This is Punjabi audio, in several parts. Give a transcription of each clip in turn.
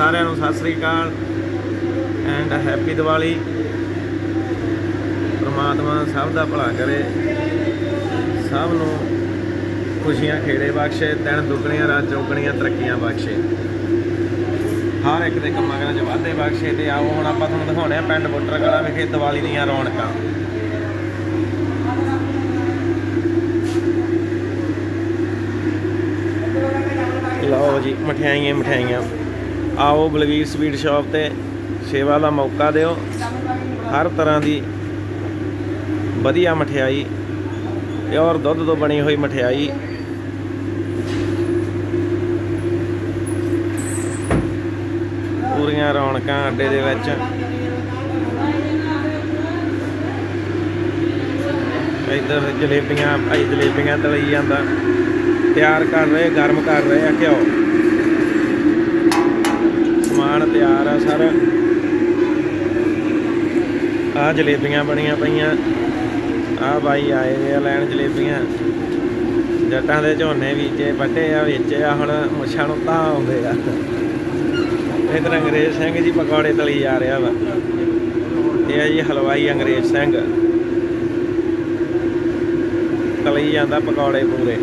ਸਾਰਿਆਂ ਨੂੰ ਸਤਿ ਸ੍ਰੀ ਅਕਾਲ ਐਂਡ ਹੈਪੀ ਦੀਵਾਲੀ। ਪ੍ਰਮਾਤਮਾ ਸਭ ਦਾ ਭਲਾ ਕਰੇ। ਸਭ ਨੂੰ ਖੁਸ਼ੀਆਂ ਖੇੜੇ ਬਖਸ਼ੇ, ਦਿਨ ਦੁੱਗਣੀਆਂ, ਰਾਤ ਚੌਗਣੀਆਂ, ਤਰੱਕੀਆਂ ਬਖਸ਼ੇ। ਹਰ ਇੱਕ ਦੇ ਕੰਮਾਂ ਕਾਰਾਂ 'ਚ ਵਾਧੇ ਬਖਸ਼ੇ ਤੇ ਆਓ, ਹੁਣ ਆਪਾਂ ਤੁਹਾਨੂੰ ਦਿਖਾਉਣੇ ਆ ਪਿੰਡ ਬੁੱਟਰ ਕਲਾ ਵਿਖੇ ਦੀਵਾਲੀ ਦੀਆਂ ਰੌਣਕਾਂ। ਲਓ ਜੀ, ਮਠਿਆਈਆਂ ਮਠਿਆਈਆਂ। ਆਓ ਬਲਵੀਰ ਸਵੀਟ ਸ਼ਾਪ ਤੇ ਸੇਵਾ ਦਾ ਮੌਕਾ ਦਿਓ। ਹਰ ਤਰ੍ਹਾਂ ਦੀ ਵਧੀਆ ਮਠਿਆਈ ਪਿਓਰ ਦੁੱਧ ਤੋਂ ਬਣੀ ਹੋਈ ਮਠਿਆਈ। ਪੂਰੀਆਂ ਰੌਣਕਾਂ ਅੱਡੇ ਦੇ ਵਿੱਚ। ਇੱਧਰ ਜਲੇਬੀਆਂ, ਭਾਈ ਜਲੇਬੀਆਂ ਤਲੀ ਜਾਂਦਾ। ਤਿਆਰ ਕਰ ਰਹੇ, ਗਰਮ ਕਰ ਰਹੇ ਆ ਘਿਓ ਸਮਾਨ ਤਿਆਰ ਆ ਸਰ। ਆ ਜਲੇਬੀਆਂ ਬਣੀਆਂ ਪਈਆਂ। ਆ ਬਾਈ ਆਏ ਵੇ ਲੈਣ ਜਲੇਬੀਆਂ। ਜੱਟਾਂ ਦੇ ਝੋਨੇ ਬੀਜੇ, ਵੱਡੇ ਆ, ਵਿੱਚ ਆ, ਹੁਣ ਮੁੱਛਾਂ ਨੂੰ ਤਾਂ ਆਉਂਦੇ ਆ। ਇਧਰ ਅੰਗਰੇਜ਼ ਸਿੰਘ ਜੀ ਪਕੌੜੇ ਤਲੀ ਜਾ ਰਿਹਾ ਵਾ। ਇਹ ਆ ਜੀ ਹਲਵਾਈ ਅੰਗਰੇਜ਼ ਸਿੰਘ। ਤਲੀ ਜਾਂਦਾ ਪਕੌੜੇ ਪੂਰੇ।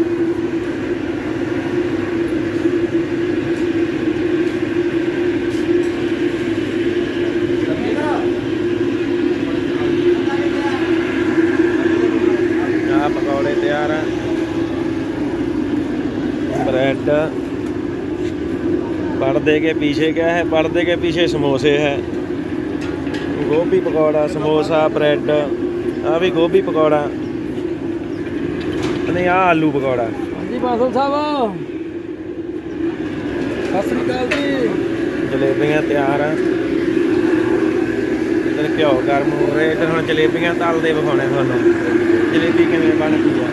पर्दे के पीछे क्या है पर्दे के पीछे समोसे है गोभी पकौड़ा समोसा ब्रेड आ भी गोभी पकौड़ा नहीं आ आलू पकौड़ा ਹਾਂਜੀ ਬਾਦਲ ਸਾਹਿਬ ਸਤਿ ਸ੍ਰੀ ਅਕਾਲ ਜੀ ਜਲੇਬੀਆਂ ਤਿਆਰ ਆ ਇਧਰ ਘਿਓ ਗਰਮ ਹੋ ਰਿਹਾ ਇਧਰ ਹੁਣ ਜਲੇਬੀਆਂ ਤਲਦੇ ਵਿਖਾਉਣੇ ਤੁਹਾਨੂੰ ਜਲੇਬੀ ਕਿਵੇਂ ਬਣਦੀ ਆ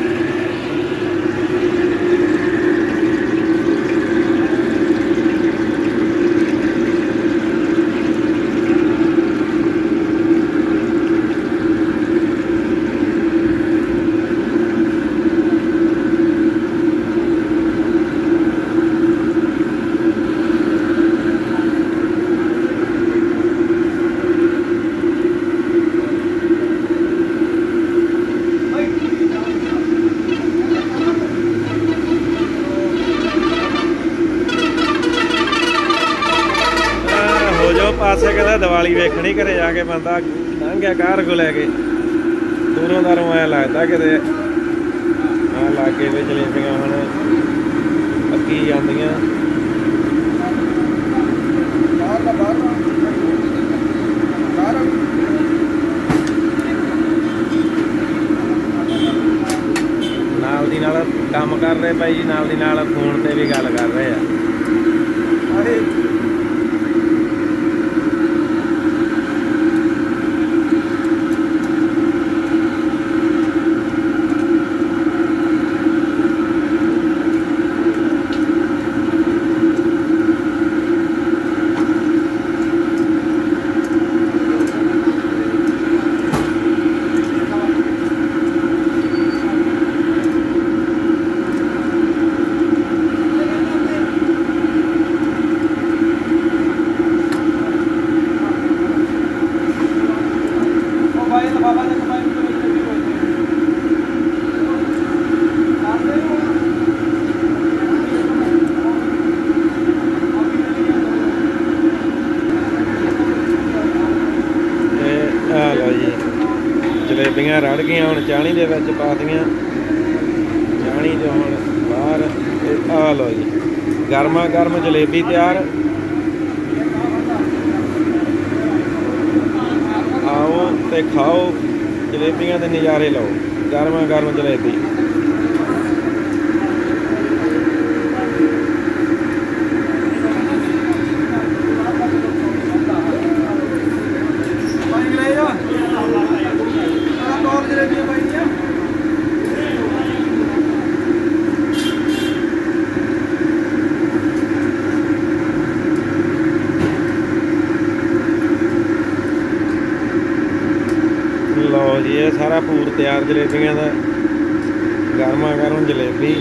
ਦੀਵਾਲੀ ਘਰੇ ਜਾ ਕੇ ਬੰਦਾ ਲੰਘਿਆ ਕਾਰਗੋ ਲੈ ਕੇ। ਦੂਰੋਂ ਦਾਰੋਂ ਆਇਆ ਲੱਗਦਾ ਕਿਤੇ। ਆ ਲਾਗੇ ਵਿੱਚ ਜਲੇਬੀਆਂ ਹੁਣ। ਪੱਕੀ ਜਾਂਦੀਆਂ। ਨਾਲ ਦੀ ਨਾਲ ਕੰਮ ਕਰ ਰਹੇ ਭਾਈ ਜੀ, ਨਾਲ ਦੀ ਨਾਲ ਫੋਨ ਤੇ ਵੀ ਗੱਲ ਕਰ ਰਹੇ ਆ ਅਰੇ ਉਹ ਬਾਈ ਦਾ ਬਾਬਾ ਦੇ ਕਮਾਈ ਨੂੰ ਵਿੱਚ ਵੀ ਹੋਈ ਆਉਂਦੇ ਹੋ ਤੇ ਆ ਲਓ ਜੀ ਜਲੇਬੀਆਂ ਰੜ ਗਈਆਂ, ਹੁਣ ਚਾਣੀ ਦੇ ਵਿੱਚ ਪਾਤੀਆਂ ਚਾਣੀ ਜੋ ਹੁਣ ਬਾਹਰ ਇਹ ਆ ਲਓ ਜੀ, ਗਰਮਾ ਗਰਮ ਜਲੇਬੀ ਤਿਆਰ। ਆਓ ਤੇ ਖਾਓ, ਜਲੇਬੀਆਂ ਦੇ ਨਜ਼ਾਰੇ ਲਓ, ਗਰਮਾ ਗਰਮ ਜਲੇਬੀ ਬਾਈ ਲੈ ਜਾ ਆ ਤੋਰ ਜਲੇਬੀ ਬਾਈ ਜੀ ਲਓ ਜੀ ਇਹ ਸਾਰਾ ਪੂਰ ਤਿਆਰ ਜਲੇਬੀਆਂ ਦਾ। ਗਰਮਾ ਗਰਮ ਜਲੇਬੀ।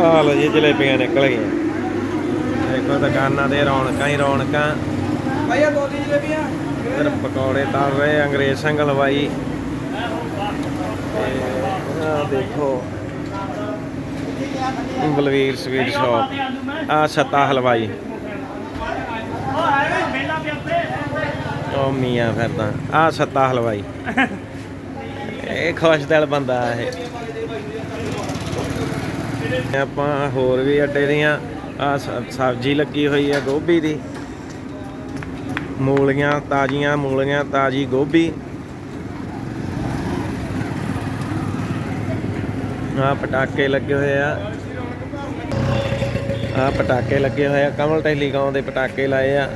ਆ ਲੋ ਜੀ ਜਲੇਬੀਆਂ ਨਿਕਲ ਗਈਆਂ। ਦੇਖੋ ਦੁਕਾਨਾਂ ਤੇ ਰੌਣਕਾਂ ਹੀ ਰੌਣਕਾਂ। ਭਾਈਆ ਦੋ ਦੀ ਜਲੇਬੀਆਂ। ਇੱਧਰ ਪਕੌੜੇ ਤਲ ਰਹੇ ਅੰਗਰੇਜ਼ ਸਿੰਘ ਆ ਦੇਖੋ ਬਲਵੀਰ ਸਵੀਟ ਸ਼ਾਪ ਆ ਸੱਤਾ ਹਲਵਾਈ। ਉਹ ਮੀਆਂ ਫਿਰਦਾ। ਆ ਸੱਤਾ ਹਲਵਾਈ। ਇਹ ਖੁਸ਼ ਦਿਲ ਬੰਦਾ ਇਹ। ਆਪਾਂ ਹੋਰ ਵੀ ਅੱਡੇ ਦੀਆਂ ਆ ਸਬਜ਼ੀ ਲੱਗੀ ਹੋਈ ਹੈ ਗੋਭੀ ਦੀ। ਮੂਲੀਆਂ, ਤਾਜ਼ੀਆਂ ਮੂਲੀਆਂ, ਤਾਜ਼ੀ ਗੋਭੀ। ਆ ਪਟਾਕੇ ਲੱਗੇ ਹੋਏ ਆ। ਆ ਪਟਾਕੇ ਲੱਗੇ ਹੋਏ ਆ, ਕਮਲ ਟੈਲੀਕਾਮ ਦੇ ਪਟਾਕੇ ਲਾਏ ਆ।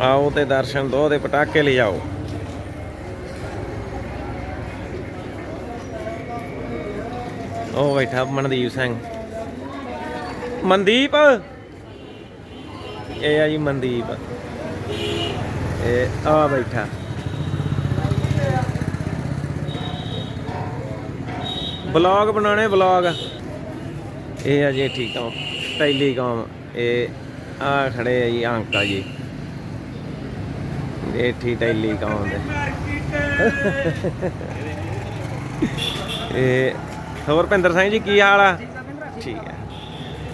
ਆਓ ਤੇ ਦਰਸ਼ਨ ਦੋ ਦੇ ਪਟਾਕੇ ਲਿਜਾਓ ਉਹ ਬੈਠਾ ਮਨਦੀਪ ਸਿੰਘ। ਮਨਦੀਪ? ਇਹ ਆ ਜੀ ਮਨਦੀਪ। ਇਹ ਆ ਬੈਠਾ। ਬਲੌਗ ਬਣਾਉਣੇ ਬਲੌਗ। ਇਹ ਆ। ਜੀ ਠੀਕ ਟੈਲੀਕਾਮ ਇਹ ਆ ਖੜੇ ਆ ਜੀ ਅੰਕਾ ਜੀ। ਇਹ ਟੈਲੀਕਾਮ ਦੇ। ਇਹ ਹੋਰ ਭਿੰਦਰ ਸਿੰਘ ਜੀ, ਕੀ ਹਾਲ ਆ? ਠੀਕ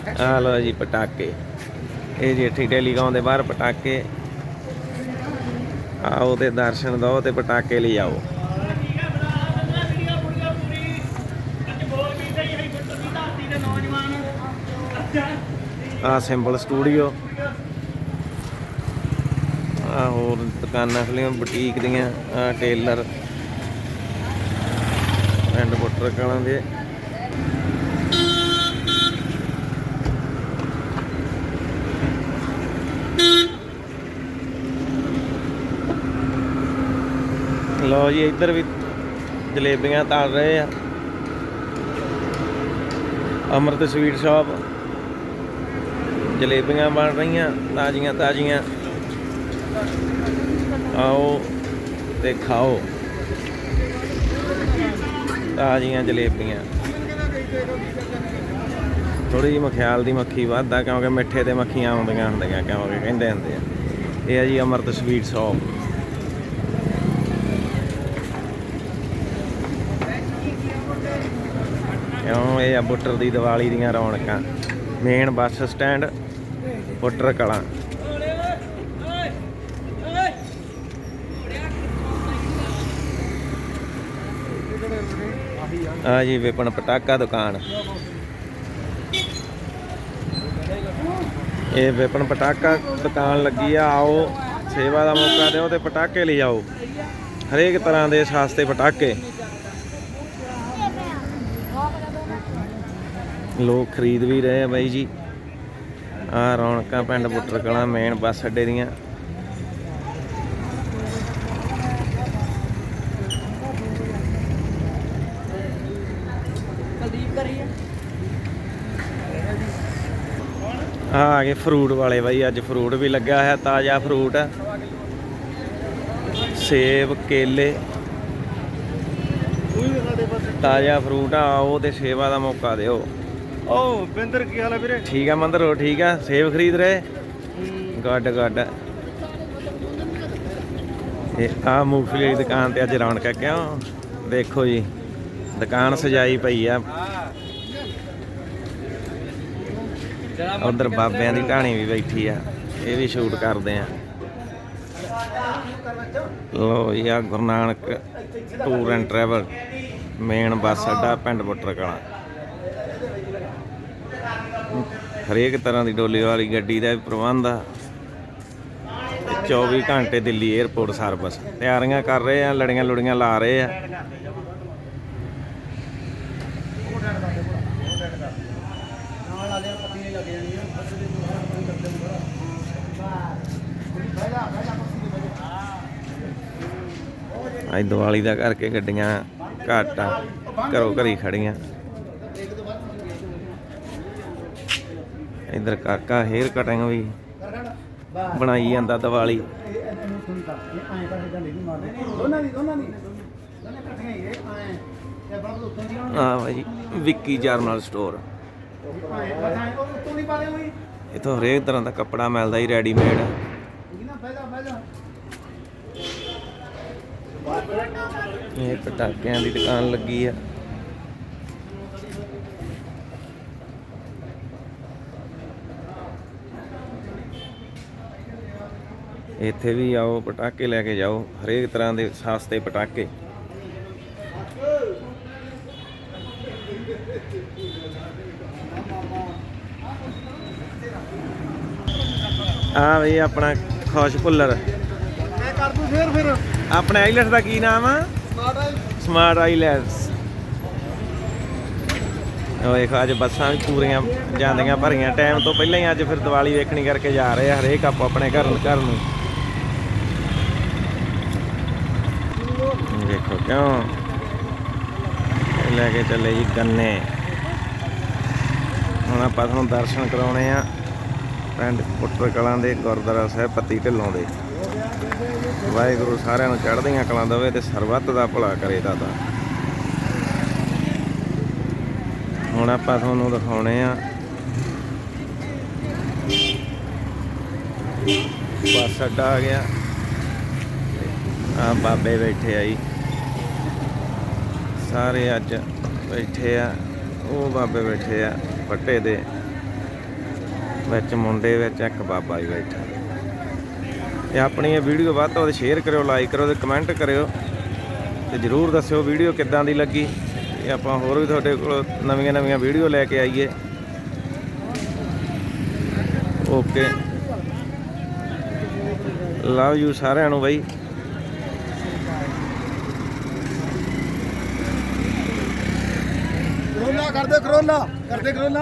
ਹੈ ਆ ਲਓ ਜੀ ਪਟਾਕੇ। ਇਹ ਜੀ ਠੀਕ ਟੈਲੀਕਾਮ ਦੇ ਬਾਹਰ ਪਟਾਕੇ। ਆਓ ਤੇ ਦਰਸ਼ਨ ਦਿਓ ਤੇ ਪਟਾਕੇ ਲਈ ਆਓ। ਆ ਸਿੰਬਲ ਸਟੂਡੀਓ। ਆ ਹੋਰ ਦੁਕਾਨਾਂ ਖੁੱਲੀਆਂ ਬੁਟੀਕ ਦੀਆਂ ਆ ਟੇਲਰ। ਐਂਡ ਬੁੱਟਰ ਕਲਾਂ ਦੇ। ਲਓ ਜੀ, ਇੱਧਰ ਵੀ ਜਲੇਬੀਆਂ ਤਲ ਰਹੇ ਆ। ਅਮਰਤ ਸਵੀਟ ਸ਼ਾਪ ਜਲੇਬੀਆਂ ਬਣ ਰਹੀਆਂ, ਤਾਜ਼ੀਆਂ ਤਾਜ਼ੀਆਂ। ਆਓ ਤੇ ਖਾਓ। ਤਾਜ਼ੀਆਂ ਜਲੇਬੀਆਂ। ਥੋੜੀ ਜਿਹੀ ਮਖਿਆਲ ਦੀ ਮੱਖੀ ਵੱਧਦਾ, ਕਿਉਂਕਿ ਮਿੱਠੇ ਤੇ ਮੱਖੀਆਂ ਆਉਂਦੀਆਂ ਹੁੰਦੀਆਂ, ਕਿਉਂਕਿ ਕਹਿੰਦੇ ਹੁੰਦੇ ਆ। ਇਹ ਆ ਜੀ ਅਮਰਤ ਸਵੀਟ ਸ਼ਾਪ ਕਿਉਂ ਇਹ ਆ ਬੁੱਟਰ ਦੀ ਦੀਵਾਲੀ ਦੀਆਂ ਰੌਣਕਾਂ। Main bus stand Buttar Kalan. ਆ ਜੀ ਵਿਪਨ ਪਟਾਕਾ ਦੁਕਾਨ। ਇਹ ਵਿਪਨ ਪਟਾਕਾ ਦੁਕਾਨ ਲੱਗੀ ਆ, ਆਓ, ਸੇਵਾ ਦਾ ਮੌਕਾ ਦਿਓ ਤੇ ਪਟਾਕੇ ਲੈ ਜਾਓ ਹਰੇਕ ਤਰ੍ਹਾਂ ਦੇ ਸਸਤੇ ਪਟਾਕੇ। ਲੋਕ ਖਰੀਦ ਵੀ ਰਹੇ ਆ ਬਾਈ ਜੀ। ਆ ਰੌਣਕਾਂ ਪਿੰਡ ਬੁੱਟਰ ਕਲਾਂ ਮੇਨ ਬੱਸ ਅੱਡੇ ਦੀਆਂ। ਆ। ਆ ਗਏ ਫਰੂਟ ਵਾਲੇ ਬਾਈ ਅੱਜ ਫਰੂਟ ਵੀ ਲੱਗਾ ਹੋਇਆ ਤਾਜ਼ਾ ਫਰੂਟ ਸੇਬ ਕੇਲੇ। ਤਾਜ਼ਾ ਫਰੂਟ ਆ ਆਓ ਤੇ ਸੇਵਾ ਦਾ ਮੌਕਾ ਦਿਓ। ਓ ਬਿੰਦਰ ਕੀ ਹਾਲ ਹੈ ਵੀਰੇ? ਠੀਕ ਆ ਮੰਦਰ ਹੋ ਠੀਕ ਆ? ਸੇਬ ਖਰੀਦ ਰਹੇ? ਗੱਡ ਗੱਡ। ਇਹ ਆ ਮੂੰਗਫਲੀ ਦੀ ਦੁਕਾਨ ਤੇ ਅੱਜ ਰੌਣਕ ਹੈ ਕਿਉਂ? ਦੇਖੋ ਜੀ ਦੁਕਾਨ ਸਜਾਈ ਪਈ ਆ। ਉਧਰ ਬਾਬਿਆਂ ਦੀ ਢਾਣੀ ਵੀ ਬੈਠੀ ਆ ਇਹ ਵੀ ਸ਼ੂਟ ਕਰਦੇ ਆ। ਲੋ ਆ Guru Nanak tour and travel main bus ਅੱਡਾ ਪਿੰਡ ਬੁੱਟਰ ਕਲਾਂ ਹਰੇਕ ਤਰ੍ਹਾਂ ਦੀ ਡੋਲੀ ਵਾਲੀ ਗੱਡੀ ਦਾ ਵੀ ਪ੍ਰਬੰਧ ਆ। ਤੇ 24 ਘੰਟੇ ਦਿੱਲੀ 에ਅਰਪੋਰਟ ਸਰਵਿਸ ਤਿਆਰੀਆਂ ਕਰ ਰਹੇ ਆ, ਲੜੀਆਂ ਲੁੜੀਆਂ ਲਾ ਰਹੇ ਆ। ਅੱਜ ਦੀਵਾਲੀ ਦਾ ਕਰਕੇ ਗੱਡੀਆਂ ਘੱਟ ਆ, ਘਰੋਂ ਘਰੀ ਖੜੀਆਂ ਇਧਰ ਕਾਕਾ ਹੇਅਰ ਕਟਿੰਗ ਵੀ ਬਣਾਈ ਜਾਂਦਾ ਦੀਵਾਲੀ। ਦੋਨਾਂ ਆ ਭਾਈ ਵਿੱਕੀ ਜਰਨਲ ਸਟੋਰ ਉਹ ਇਥੋਂ ਹਰੇਕ ਤਰ੍ਹਾਂ ਦਾ ਕੱਪੜਾ ਮਿਲਦਾ ਹੀ ਰੈਡੀਮੇਡ ਇਹ ਪਟਾਕਿਆਂ ਦੀ ਦੁਕਾਨ ਲੱਗੀ ਆ। ਇੱਥੇ ਵੀ ਆਓ ਪਟਾਕੇ ਲੈ ਕੇ ਜਾਓ ਹਰੇਕ ਤਰ੍ਹਾਂ ਦੇ ਸਸਤੇ ਪਟਾਕੇ। ਆ ਵੀ ਆਪਣਾ ਖੁਸ਼ ਭੁੱਲਰ। ਮੈਂ ਕਰ ਦੂੰ ਫੇਰ ਫਿਰ। ਆਪਣੇ ਆਈਲੈਟਸ ਦਾ ਕੀ ਨਾਮ ਆ? ਸਮਾਰਟ ਆਈਲੈਟਸ ਉਹ ਦੇਖੋ ਅੱਜ ਬੱਸਾਂ ਵੀ ਪੂਰੀਆਂ ਜਾਂਦੀਆਂ ਭਰੀਆਂ। ਟਾਈਮ ਤੋਂ ਪਹਿਲਾਂ ਹੀ ਅੱਜ ਫਿਰ ਦੀਵਾਲੀ ਵੇਖਣੀ ਕਰਕੇ ਜਾ ਰਹੇ ਆ ਹਰੇਕ ਆਪੋ ਆਪਣੇ ਘਰ ਘਰ ਨੂੰ। ਦੇਖੋ ਕਿਉਂ? ਇਹ ਲੈ ਕੇ ਚੱਲੇ ਜੀ ਗੰਨੇ। ਹੁਣ ਆਪਾਂ ਤੁਹਾਨੂੰ ਦਰਸ਼ਨ ਕਰਾਉਣੇ ਆ ਪਿੰਡ ਪੁੱਟਰ ਕਲਾਂ ਦੇ, ਗੁਰਦੁਆਰਾ ਸਾਹਿਬ ਪੱਤੀ ਢਿੱਲੋਂ ਦੇ। ਵਾਹਿਗੁਰੂ ਸਾਰਿਆਂ ਨੂੰ ਚੜ੍ਹਦੀਆਂ ਕਲਾਂ ਦੇਵੇ ਤੇ ਸਰਬੱਤ ਦਾ ਭਲਾ ਕਰੇ ਦਾਤਾ। ਹੁਣ ਆਪਾਂ ਤੁਹਾਨੂੰ ਦਿਖਾਉਣੇ ਆ ਬੱਸ ਅੱਡਾ ਆ ਗਿਆ। ਆ ਬਾਬੇ ਬੈਠੇ ਆਈ ਸਾਰੇ ਅੱਜ ਬੈਠੇ ਆ। ਉਹ ਬਾਬੇ ਬੈਠੇ ਆ ਪੱਟੇ ਦੇ। ਵਿੱਚ ਮੁੰਡੇ, ਵਿੱਚ ਇੱਕ ਬਾਬਾ ਹੀ ਬੈਠਾ। ਤੇ ਆਪਣੀ ਇਹ ਵੀਡੀਓ ਵੱਧ ਤੋਂ ਵੱਧ ਸ਼ੇਅਰ ਕਰਿਓ ਲਾਈਕ ਕਰਿਓ ਤੇ ਕਮੈਂਟ ਕਰਿਓ। ਤੇ ਜਰੂਰ ਦੱਸਿਓ ਵੀਡੀਓ ਕਿੱਦਾਂ ਦੀ ਲੱਗੀ। ਤੇ ਆਪਾਂ ਹੋਰ ਵੀ ਤੁਹਾਡੇ ਕੋਲ ਨਵੀਆਂ ਨਵੀਆਂ ਵੀਡੀਓ ਲੈ ਕੇ ਆਈਏ। ਓਕੇ ਲਵ ਯੂ ਸਾਰਿਆਂ ਨੂੰ ਬਾਈ। ਕਰਦੇ ਕਰੋਨਾ ਕਰਦੇ ਕਰੋਨਾ।